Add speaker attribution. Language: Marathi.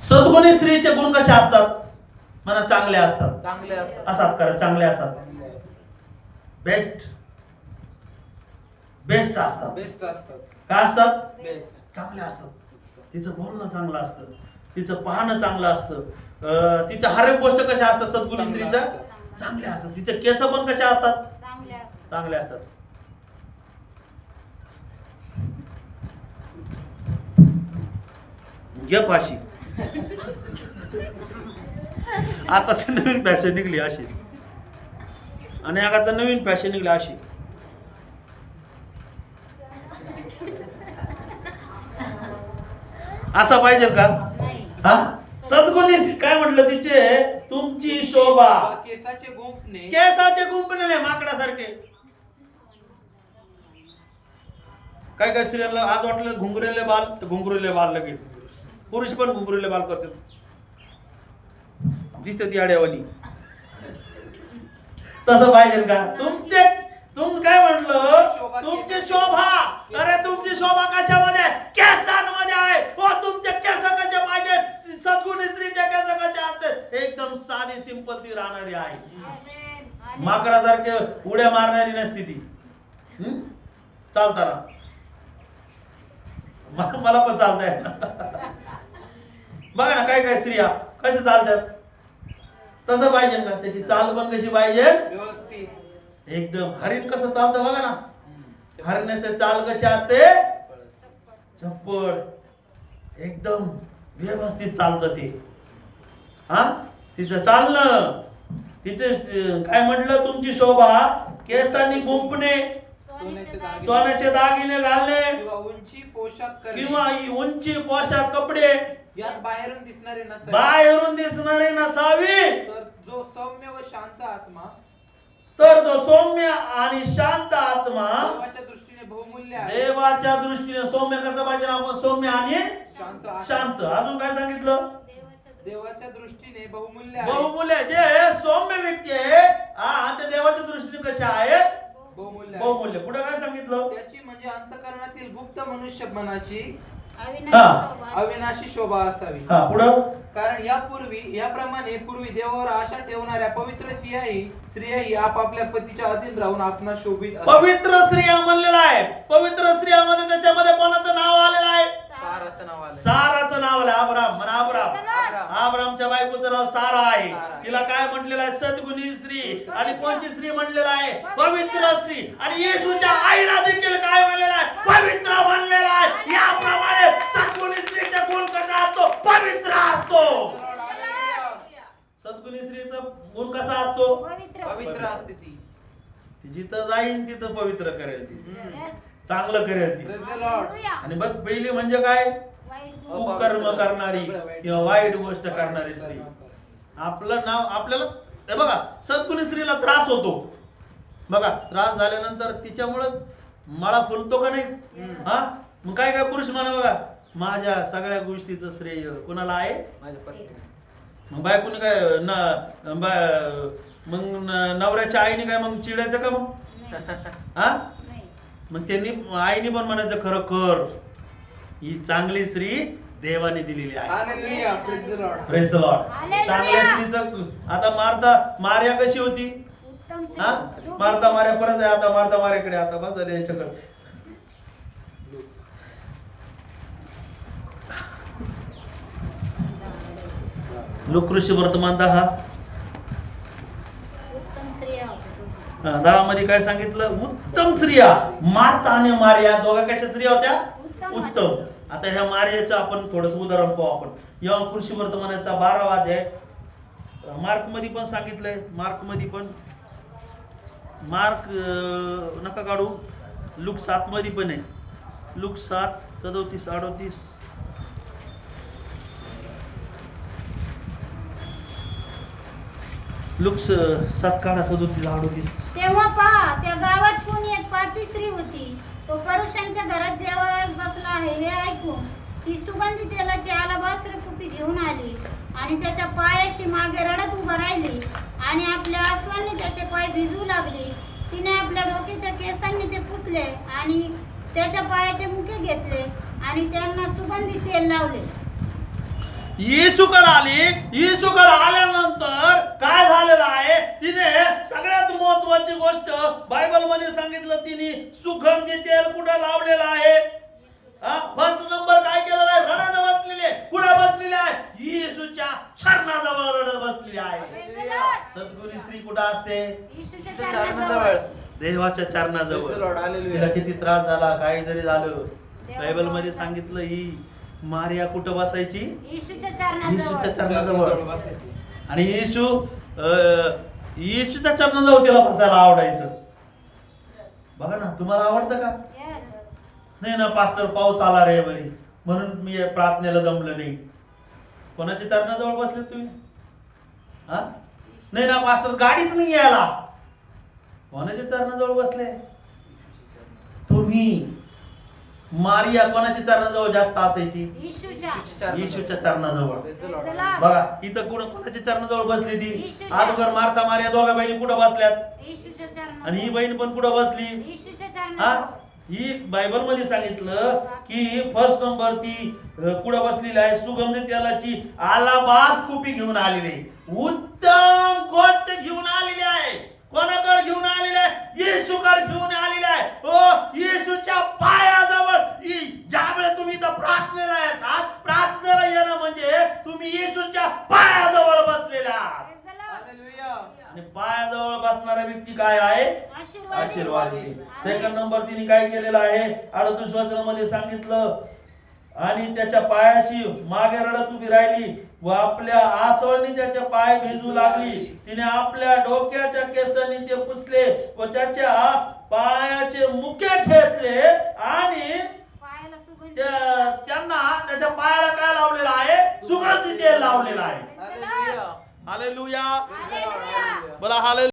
Speaker 1: सद्गुणी स्त्रीचे गुण कसे असतात? मला चांगले असतात.
Speaker 2: चांगले असतात.
Speaker 1: असतात खरं चांगले असतात. बेस्ट बेस्ट असतात.
Speaker 2: बेस्ट असतात.
Speaker 1: काय असतात?
Speaker 2: बेस्ट
Speaker 1: चांगले असतात. तिचं बोलणं चांगलं असतं. तिचं पाहणं चांगलं असतं. तिचं हर एक गोष्ट कशा असतात? सद्गुणी
Speaker 2: चांगलं
Speaker 1: स्त्रीच्या?
Speaker 2: असतं.
Speaker 1: चांगले असतात. तिचे केस पण कशा असतात?
Speaker 3: चांगले असतात.
Speaker 1: चांगले असतात. घे फाशी आताच नवीन फॅशन निघली अशी. आणि आता नवीन फॅशन निघली अशी. असा पाहिजे का? हा? सद्गुणी काय म्हटलं तिचे? तुमची शोभा.
Speaker 2: केसाचे गुंफणे
Speaker 1: केसाचे गुंपणे नाही माकडासारखे. काय काय स्त्रियांना आज वाटलं घुंगरेले बाल तर घुंगरुले बाल लगेच. पुरुष पण घुंगरुले बाल करतात. दिसते ती आड्यावानी तसं पाहिजे का? तुमचे तुम काय म्हणलं
Speaker 2: शोभा
Speaker 1: तुमची. शोभा. अरे तुमची शोभा कशामध्ये? आहे? केसांमध्ये आहे. हो तुमचे केस कसे पाहिजे? सद्गुणी स्त्रीचे केस कसे असते एकदम साधी सिंपल ती राहणारी आहे. माकडासारखे उड्या मारणारी नसती ती. हं? चालताना. मला पण चालतंय. बघा ना काय काय स्त्रिया कसे चालतात? तसं पाहिजे ना त्याची चाल पण कशी पाहिजे? एकदम. हरिण कसं चालतं बघा ना. हरण्याचे चाल कशी असते? चप्पड एकदम व्यवस्थित चालतं ते. हा? तिचं चालणं. तिथे स- काय म्हटलं तुमची शोभा? केसांनी गुंपणे.
Speaker 2: सोन्याचे दागिने.
Speaker 1: घालणे.
Speaker 2: किंवा उंची पोशाख
Speaker 1: किंवा उंची पोशाख कपडे.
Speaker 2: यात बाहेरून दिसणारे नसावे.
Speaker 1: बाहेरून दिसणारे नसावी.
Speaker 2: तर जो सौम्य व शांत आत्मा
Speaker 1: तर जो सौम्य आणि शांत आत्मा
Speaker 2: देवाच्या दृष्टीने बहुमूल्य आहे.
Speaker 1: देवाच्या दृष्टीने सौम्य कसं पाहिजे? आपण सौम्य आणि
Speaker 2: शांत.
Speaker 1: शांत. अजून काय सांगितलं?
Speaker 3: देवाच्या
Speaker 2: दृष्टीने बहुमूल्य
Speaker 1: बहुमूल्य. जे सौम्य व्यक्ती आहे हा ते देवाच्या दृष्टीने कसे आहेत
Speaker 2: बहुमूल्य आहे.
Speaker 1: बहुमूल्य पुढे काय सांगितलं
Speaker 2: त्याची म्हणजे अंतकरणातील गुप्त मनुष्य मनाची
Speaker 3: अविनाशी
Speaker 1: हा.
Speaker 3: शोभा.
Speaker 2: अविनाशी शोभा असावी
Speaker 1: हा पुढं
Speaker 2: कारण यापूर्वी याप्रमाणे पूर्वी देवावर आशा ठेवणाऱ्या पवित्र स्त्रियाही स्त्रियाही आपापल्या पतीच्या अधीन राहून आपणा शोभित असतात.
Speaker 1: पवित्र स्त्रिया म्हणलेला आहे पवित्र स्त्रियामध्ये त्याच्यामध्ये कोणाचं नाव आलेलं आहे
Speaker 2: सार असं नाव आलंय.
Speaker 1: साराचं नाव आलं अब्राम म्हणा अब्राम
Speaker 2: अब्राम.
Speaker 1: अब्रामच्या बायकोचं नाव सारा आहे. तिला काय म्हटलेलं आहे? सद्गुणी स्त्री आणि कोणची स्त्री म्हटलेलं आहे? पवित्र स्त्री आणि येशूच्या आईला देखील काय म्हणलेलं आहे? पवित्र म्हणलेलं आहे. याप्रमाणे सद्गुणी स्त्रीचा गुण कसा असतो पवित्र असतो सद्गुणी स्त्रीचा गुण कसा असतो?
Speaker 3: पवित्र.
Speaker 2: पवित्र असते ती.
Speaker 1: ती जिथं जाईन तिथं पवित्र करेल ती. चांगलं करेल ती. आणि बघ पहिली म्हणजे काय. कुकर्म करणारी किंवा वाईट गोष्ट करणारी स्त्री. आपलं नाव आपल्याला हे बघा सद्गुणी स्त्रीला त्रास होतो. बघा त्रास झाल्यानंतर तिच्यामुळंच मळा फुलतो का नाही? हा? मग काय काय पुरुष म्हणा बघा माझ्या सगळ्या गोष्टीचं श्रेय कोणाला आहे. मग बायकोने काय न मग नवऱ्याच्या आईने काय मग चिडायचं का मग?
Speaker 3: नाही.
Speaker 1: हा?
Speaker 3: नाही.
Speaker 1: मग त्यांनी आईने पण म्हणायचं खरं कर. ही चांगली स्त्री देवाने दिलेली आहे. चांगल्या स्त्रीचं आता मारता मार्या कशी होती. हा? मारता मार्या परत आहे आता मारता मार्याकडे आता बस झालं यांच्याकडे. लोकऋषी वर्तमान दहा. हा, दहा मध्ये काय सांगितलं? उत्तम स्त्रिया. मार्ता आणि मार्या दोघा कशा स्त्रिया होत्या?
Speaker 3: उत्तम.
Speaker 1: आता ह्या मार्याचं आपण थोडस उदाहरण पाहू आपण. या कृषी वर्तमानाचा बारावा अध्याय. मार्कमध्ये पण सांगितलंय. मार्कमध्ये पण. मार्क नका काढू. लुक सात मध्ये पण आहे. लुक सात सदोतीस अडोतीस. लुक्स स- सदोतीस अडोतीस
Speaker 3: तेव्हा पहा त्या गावात कोणी एक पापी स्त्री होती. तो परुषांच्या घरात जेवायस बसला आहे हे ऐकून ती सुगंधी तेलाची आलाबास्त्र कुपी घेऊन आली आणि त्याच्या पायाशी मागे रडत उभं राहिली आणि आपल्या आसवांनी त्याचे पाय भिजवू लागली. तिने आपल्या डोक्याच्या केसांनी ते पुसले आणि त्याच्या पायाचे मुके घेतले आणि त्यांना सुगंधी तेल लावले.
Speaker 1: येशूकडे आली येशूकडे आल्यानंतर काय झालेलं आहे? तिने सगळ्यात महत्वाची गोष्ट बायबलमध्ये सांगितलं तिने सुगंधी तेल कुठं लावलेलं आहे? फर्स्ट नंबर काय केलेला आहे? रडत बसलेले कुठं बसलेले आहे? येशूच्या शरणाजवळ रडत बसलेली आहे. सद्गुणी स्त्री कुठं असते?
Speaker 3: येशूच्या
Speaker 2: चरणाजवळ.
Speaker 3: चरणाजवळ
Speaker 1: देवाच्या. चरणाजवळ. तिला किती त्रास झाला काही जरी झालं बायबलमध्ये सांगितलं ही मारिया कुठं बसायची?
Speaker 3: येशूच्या
Speaker 1: येशूच्या
Speaker 3: चरणाजवळ.
Speaker 1: आणि येशू अं, येशूच्या चरणाजवळ तिला बसायला आवडायचं. बघा ना तुम्हाला आवडतं का?
Speaker 3: Yes.
Speaker 1: नाही ना पास्टर पाऊस आला रे बरी म्हणून मी या प्रार्थनेला जमलं नाही. कोणाच्या चरणाजवळ बसले तुम्ही? हा? नाही ना पास्टर गाडीच नाही यायला. कोणाच्या चरणाजवळ बसले? तुम्ही. मारिया कोणाच्या चरणाजवळ जास्त असायची?
Speaker 3: येशूच्या
Speaker 1: येशूच्या चरणाजवळ. बघा इथं कुठं कोणाच्या चरणाजवळ बसली ती. अगोदर मारता मारिया दोघा बहिणी कुठं बसल्यात?
Speaker 3: येशूच्या
Speaker 1: आणि ही बहीण पण कुठं बसली?
Speaker 3: येशूच्या
Speaker 1: हा?
Speaker 3: चरणाजवळ.
Speaker 1: ही बायबलमध्ये सांगितलं की फर्स्ट नंबर ती कुठं बसलेली आहे? सुगंधी तेलाची आलाबास कुपी घेऊन आलेली आहे. उत्तम गोष्ट घेऊन आलेली आहे. कोणाकडे घेऊन आलेली आहे? येशूकडे घेऊन आलेली आहे. ओ येशूच्या पायाजवळ ई- ज्यावेळेस तुम्ही इथं प्रार्थनेला येतात प्रार्थनेला येणं म्हणजे तुम्ही येशूच्या पायाजवळ बसलेला आहात
Speaker 3: Praise the Lord.
Speaker 2: Hallelujah.
Speaker 1: आणि पायाजवळ बसणारा व्यक्ती काय आहे
Speaker 3: आशीर्वादी.
Speaker 1: सेकंड नंबर तिने काय केलेलं आहे? अडतीस वचनामध्ये सांगितलं. आणि त्याच्या पायाशी मागे रडत उभी राहिली व आपल्या आसवानी त्याच्या पाय भिजू लागली. तिने आपल्या डोक्याच्या केसांनी ते पुसले व त्याच्या पायाचे मुके घेतले आणि
Speaker 3: पायाला सुगंध
Speaker 1: त्या- त्यांना त्याच्या पायाला काय लावलेलं आहे? सुगंधी तेल लावलेलं आहे. हालेलुया. बोला हाले